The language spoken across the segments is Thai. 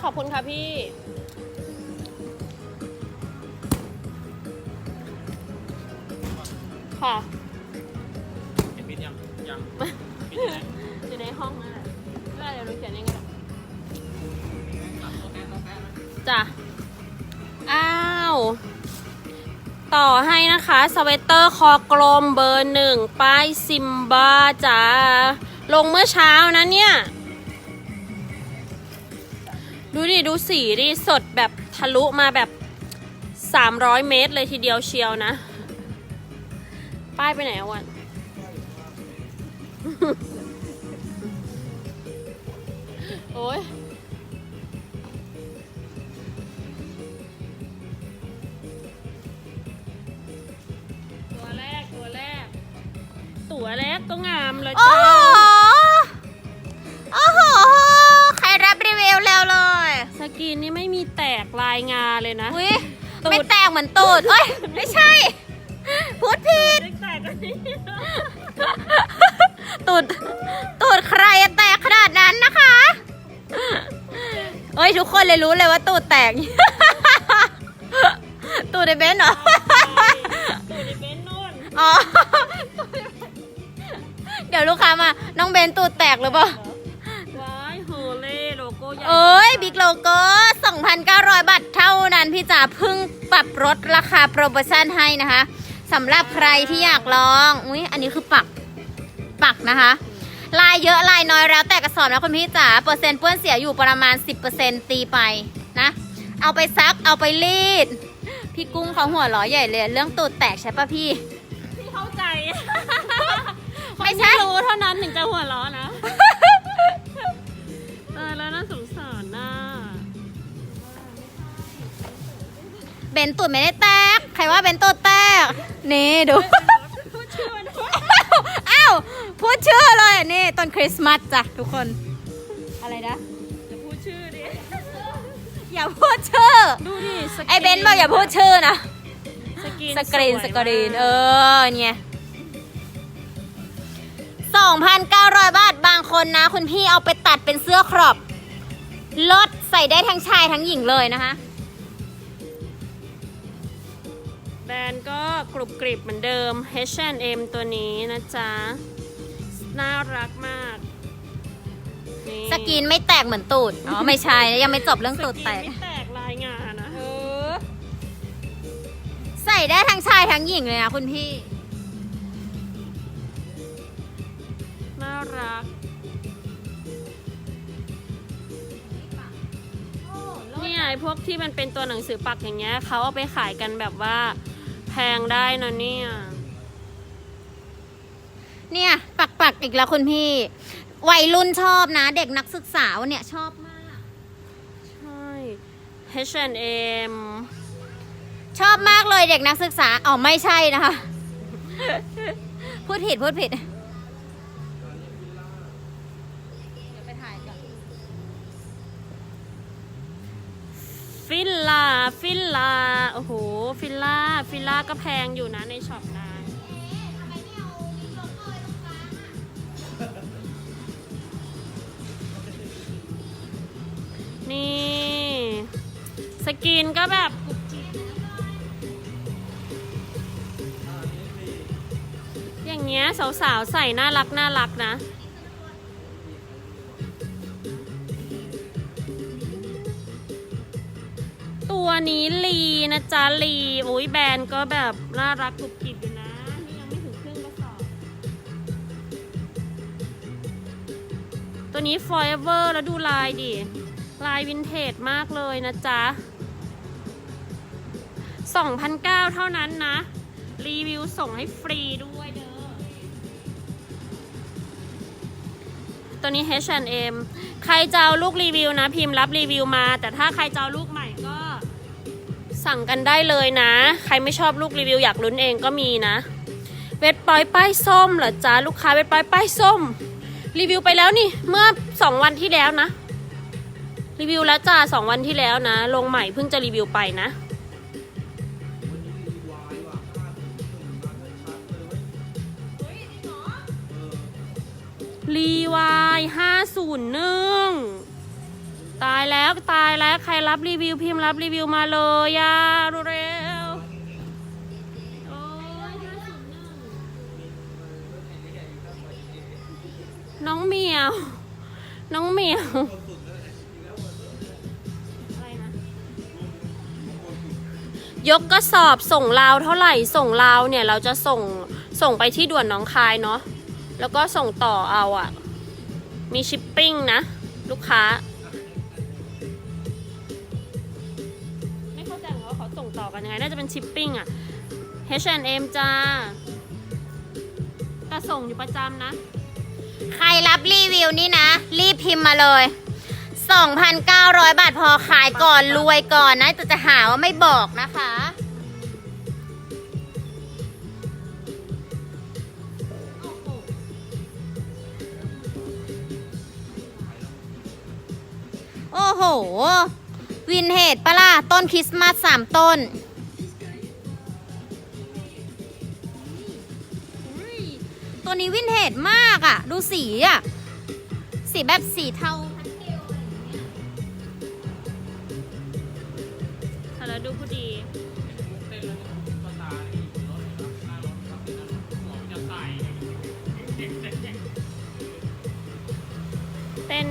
ค่ะขอบคุณค่ะพี่ ค่ะ เห็นบินยังยังอยู่ในห้องนั่นแหละไม่เป็นไรเดี๋ยวหนูเขียนเองก็ได้จ้ะ อ้าว ต่อให้นะคะ สเวตเตอร์คอกลมเบอร์หนึ่ง ป้ายซิมบาจ้า ลงเมื่อเช้านะเนี่ย ดูดิดูสีดิสดแบบทะลุมาแบบ 300 เมตรเลยทีเดียวเชียวนะ ป้ายไปไหนอะวัน โอ้ยตัวแรกตัวแรก ตัวแรกก็งามเลยจ้า นนี่ไม่มีแตกลายงาเลยนะอุ้ยตูดไม่แตกเหมือนตูดเอ้ยไม่ใช่ พูดผิดแตกกันนี่ตูดตูดใครอะแตกขนาดนั้นนะคะเอ้ยทุกคนเลยรู้เลยว่าตูดแตก ตูดในเบนซ์เหรอตัวในเบนซ์นู่นอ๋อเดี๋ยวลูกค้ามา น้องเบนตูดแตกหรือเปล่า เอ้ยบิ๊กโลโก้2,900 บาทเท่านั้นพี่จ๋าเพิ่งปรับลดราคาโปรโมชั่นให้นะคะสำหรับใครที่อยากลองอุ้ยอันนี้คือปักปักนะคะ ลายเยอะลายน้อยแล้วแต่กระสอบนะคุณพี่จ๋าเปอร์เซ็นต์เปื้อนเสียอยู่ประมาณ 10%ตีไปนะ เอาไปซักเอาไปรีด พี่กุ้งเขาหัวเร้อใหญ่เลย เรื่องตูดแตกใช่ปะพี่ที่เข้าใจ ไม่ใช่คนที่รู้เท่านั้นถึงจะหัวเราะนะเออแล้วน่าสงสารน่ะเบนตูดไม่ได้แตก ใครว่าเบนตูดแตก นี่ดู พูดชื่อมันด้วยอ้าวพูดชื่อเลยนี่ต้นคริสต์มาสจ้ะทุกคน อะไรนะอย่าพูดชื่อดิ อย่าพูดชื่อ ดูดิสกรีไอเบนซ์บอกอย่าพูดชื่อนะสกรีนสกรีนวยสกรีนมาเออเนี่ย 2,900 บาท บางคนนะ คุณพี่เอาไปตัดเป็นเสื้อครอบลดใส่ได้ทั้งชายทั้งหญิงเลยนะคะ แบรนด์ก็กรุบกริบเหมือนเดิม H&M ตัวนี้นะจ๊ะ น่ารักมากนี่สกรีนไม่แตกเหมือนตูดอ๋อไม่ใช่ยังไม่จบเรื่องตูดแตก สรีนไม่แตกลายงานนะ ใส่ได้ทั้งชายทั้งหญิงเลยนะคุณพี่ รัก เนี่ยไอ้พวกที่มันเป็นตัวหนังสือปักอย่างเงี้ยเขาเอาไปขายกันแบบว่า แพงได้นะเนี่ย เนี่ยปักปักๆอีกแล้วคุณพี่ วัยรุ่นชอบนะ เด็กนักศึกษาเนี่ยชอบมาก ใช่ H&M ชอบมากเลยเด็กนักศึกษาอ๋อไม่ใช่นะคะ พูดผิดพูดผิด ฟิลลาฟิลลาโอ้โห ฟิลลาฟิลลาก็แพงอยู่นะในช็อปนานี่ สกินก็แบบอย่างเงี้ยสาวๆใส่น่ารักน่ารักนะ ตัวนี้ลีนะจ๊ะลีโอ้ยแบรนด์ก็แบบน่ารักกรุบกริบอยู่นะ นี่ยังไม่ถึงครึ่งกระสอบ ตัวนี้ forever แล้วดูลายดิ ลายวินเทจมากเลยนะจ๊ะ2,009เท่านั้นนะ รีวิวส่งให้ฟรีด้วยเด้อ ตัวนี้ H&M ใครจะเอาลูกรีวิวนะ พิมพ์รับรีวิวมา แต่ถ้าใครจะเอาลูกม่ก็ สั่งกันได้เลยนะ ใครไม่ชอบลูกรีวิวอยากลุ้นเองก็มีนะ เวทปอยป้ายส้มเหรอจ๊ะลูกค้าเวทปอยป้ายส้ม รีวิวไปแล้วนี่ เมื่อ 2 วันที่แล้วนะ รีวิวแล้วจ้า2วันที่แล้วนะ ลงใหม่เพิ่งจะรีวิวไปนะรีวายห้าศูนย์หนึ่ง ตายแล้วตายแล้วใครรับรีวิวพิมพ์รับรีวิวมาเลยอย่าเร็วโอ้ยน้องเหมียว น้องเหมียวยกกระสอบส่งลาวเท่าไหร่ส่งลาวเนี่ยเราจะส่งส่งไปที่ด่วนน้องคายเนาะแล้วก็ส่งต่อเอาอะ่ะ มีชิปปิ้งนะ ลูกค้า อกันยังไง น่าจะเป็นชิปปิ้งอะ H&M จ้าแต่ส่งอยู่ประจำนะ ใครรับรีวิวนี่นะ รีบพิมพ์มาเลย 2,900 บาทพอขายก่อนรวยก่อนนะแต่จะหาว่าไม่บอกนะคะ โอ้โห วินเทจปะล่ะ ต้นคริสต์มาสสามต้น ตัวนี้วินเทจมากอะ่ะ ดูสีอะ่ะ สีแบบสีเทาแล้วดูผู้ดีเต้นแล้วก็ตาเนี่ยอยู่รถเลยนะหน้ารถครับหน้ารถหัวมันจะใส่เด็กเด็กเด็กเต้น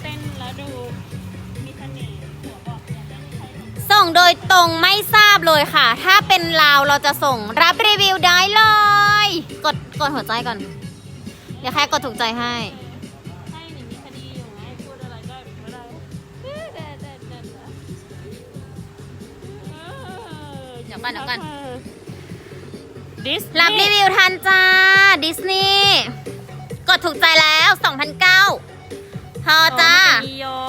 เต้นแล้วดูมีเสน่ห์หัวบอกอยากเต้นใครหรอส่งโดยตรงไม่ทราบเลยค่ะ ถ้าเป็นลาวเราจะส่งรับรีวิวได้เลย กด กดหัวใจก่อน เดี๋ยวแค่กดถูกใจให้ใช่นี่มีคดีอยู่ไงพูดอะไรก็ไม่ได้เอ๊ะเด็ดเด็ดเด็ดเด็ดเออเดี๋ยวก่อนเดี๋ยวก่อน ดิสรับรีวิวทันจ้า ดิสนีย์กดถูกใจแล้ว2,009พอจ้า อียอ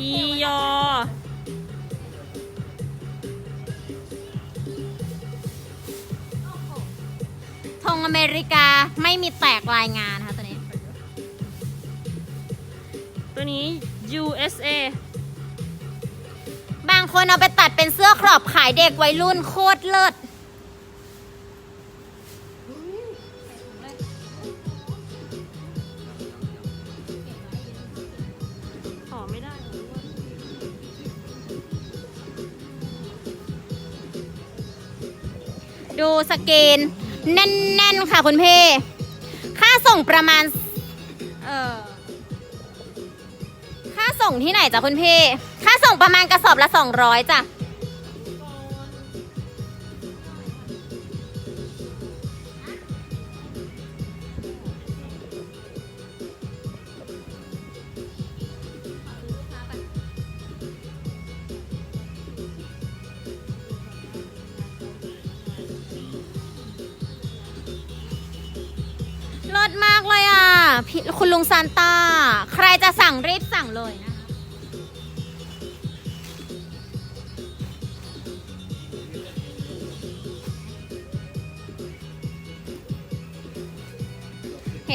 อียอ ธงอเมริกาไม่มีแตกรายงานนะคะตัวนี้ ตัวนี้ USA บางคนเอาไปตัดเป็นเสื้อครอบขายเด็กวัยรุ่นโคตรเลิศขอไม่ได้เหรอดูสกรีน แน่นๆค่ะคุณพี่ ค่าส่งประมาณ เออค่าส่งที่ไหนจ้ะคุณพี่ ค่าส่งประมาณกระสอบละ200จ้ะ ลิศมากเลยอะพี่คุณลุงซานตา ใครจะสั่งรีบสั่งเลยนะคะ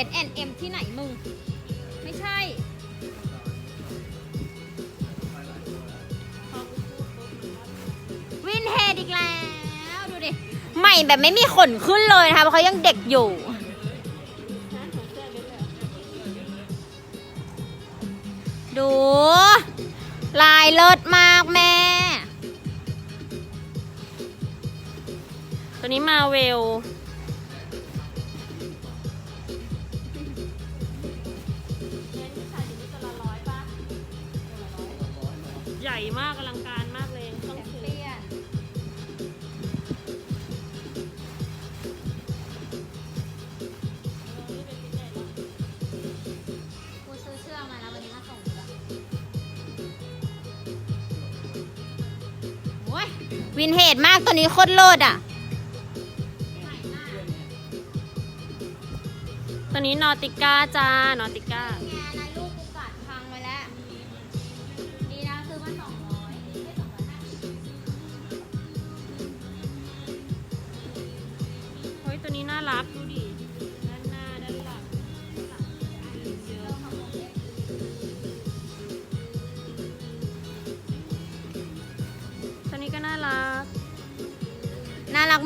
H&M ที่ไหนมึง ไม่ใช่วินเทจอีกแล้ว ดูดิ ใหม่แบบไม่มีขนขึ้นเลยนะคะเพราะเขายังเด็กอยู่ เลิศมากแม่ ตัวนี้มาเวล ใหญ่มากอลังการ วินเทจมากตัวนี้โคตรโลดอะ ตัวนี้นอติก้าจ้านอติก้าแงนะลูกกูกัดพั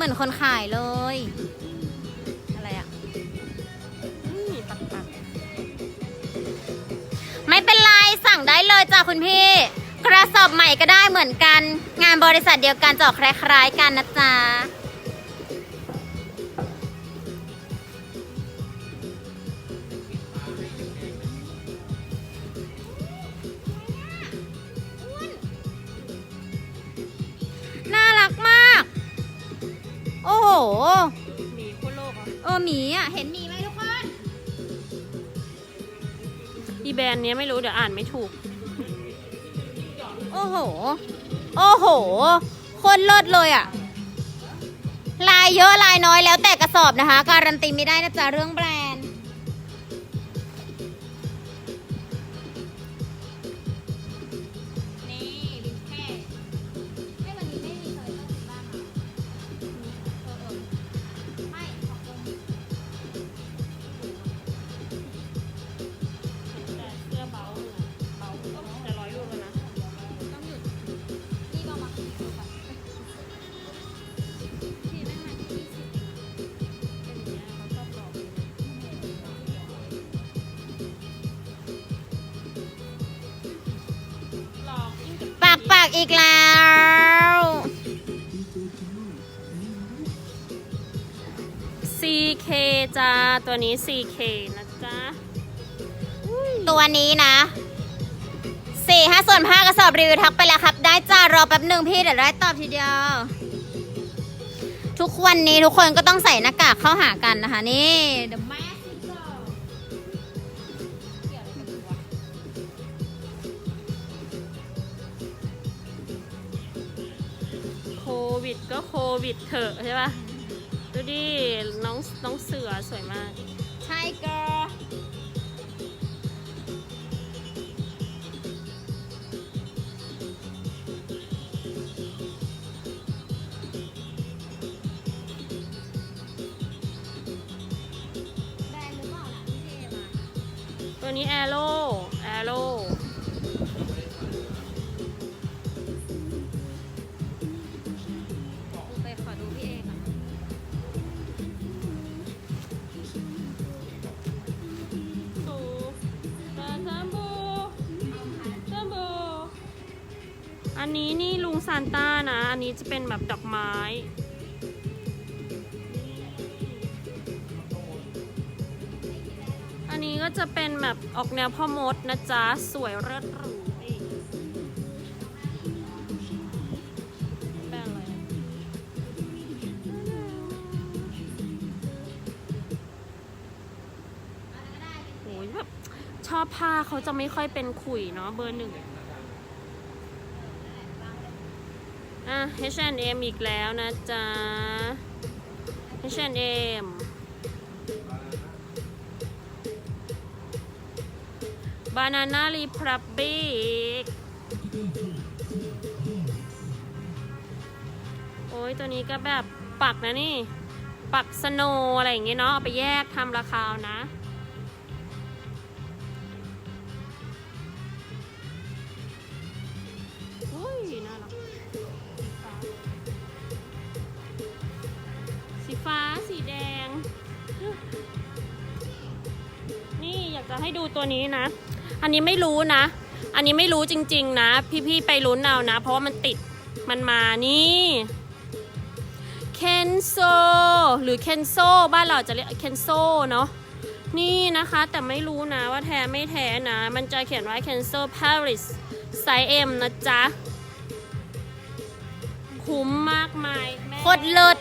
เหมือนคนขายเลย อะไรอะนี่ปักปักได้เลยจ้ะคุณพี่ กระสอบใหม่ก็ได้เหมือนกัน งานบริษัทเดียวกันจะออกคล้ายๆกันนะจ๊ะ ออหมีอะ เห็นหมีไหมทุกคน อีแบรนด์เนี้ยไม่รู้เดี๋ยวอ่านไม่ถูก โอ้โห โอ้โหโคนเลิศเลยอะ ลายเยอะลายน้อยแล้วแต่กระสอบนะคะ การันตีไม่ได้นะจ๊ะเรื่องแบรนด์ อีกแล้วซีเคจ้า ตัวนี้ CK นะจ๊ะตัวนี้นะสี่ห้าส่วนห้ากระสอบรีวิวทักไปแล้วครับ ได้จ้ารอแป๊บหนึ่งพี่เดี๋ยวได้ตอบทีเดียว ทุกวันนี้ทุกคนก็ต้องใส่หน้ากากเข้าหากันนะคะ นี่ The Mask Singer วิดก็โควิดเถอะใช่ปะดูดิน้องน้องเสือสวยมาก ใช่เกอแบรนด์หรือเปล่าล่ะพี่เอมาตัวนี้แอโร่ นนี้นี่ลุงซานต้านะ อันนี้จะเป็นแบบดอกไม้ อันนี้ก็จะเป็นแบบออกแนวพ่อมดนะจ๊ะ สวยเลิศหรูแบรนด์อะไรโอ้ยแบบชอบผ้าเขาจะไม่ค่อยเป็นขุยเนาะเบอร์หนึ่งอะ H&M อีกแล้วนะจ๊ะ H&M บานาน่ารีพับบิกโอ้ยตัวนี้ก็แบบปักนะนี่ ปักสโนอะไรอย่างเงี้ยเนาะเอาไปแยกทำราคาเอานะากจะให้ดูตัวนี้นะ อันนี้ไม่รู้นะ อันนี้ไม่รู้จริง ๆ นะ พี่ๆไปลุ้นเอานะ เพราะว่ามันติดมันมานี่เคนโซหรือเคนโซบ้านเราจะเรียกเคนโซเนาะนี่นะคะแต่ไม่รู้นะว่าแท้ไม่แท้นะ มันจะเขียนว่า Cancel Paris ไซส์ M นะจ๊ะ คุ้มมากมายโคตรเลิศ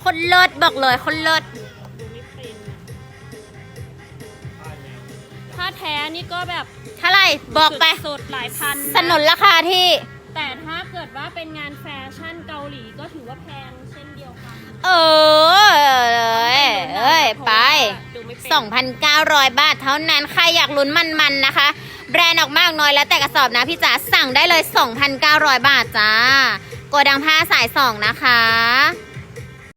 โคนเลิศบอกเลยโคนเลิศ แท้นี่ก็แบบเท่าไหร่บอกไปสุดๆหลายพันนะ สนนราคาที่ แต่ถ้าเกิดว่าเป็นงานแฟชั่นเกาหลีก็ถือว่าแพงเช่นเดียวกันเออเลยเอ้ยไป ดูไม่เป็น2,900 บาทเท่านั้น ใครอยากลุ้นมันๆนะคะ แบรนด์ออกมากน้อยแล้วแต่กระสอบนะพี่จ๋าสั่งได้เลย 2,900 บาทจ้าโกดังผ้าสาย2นะคะ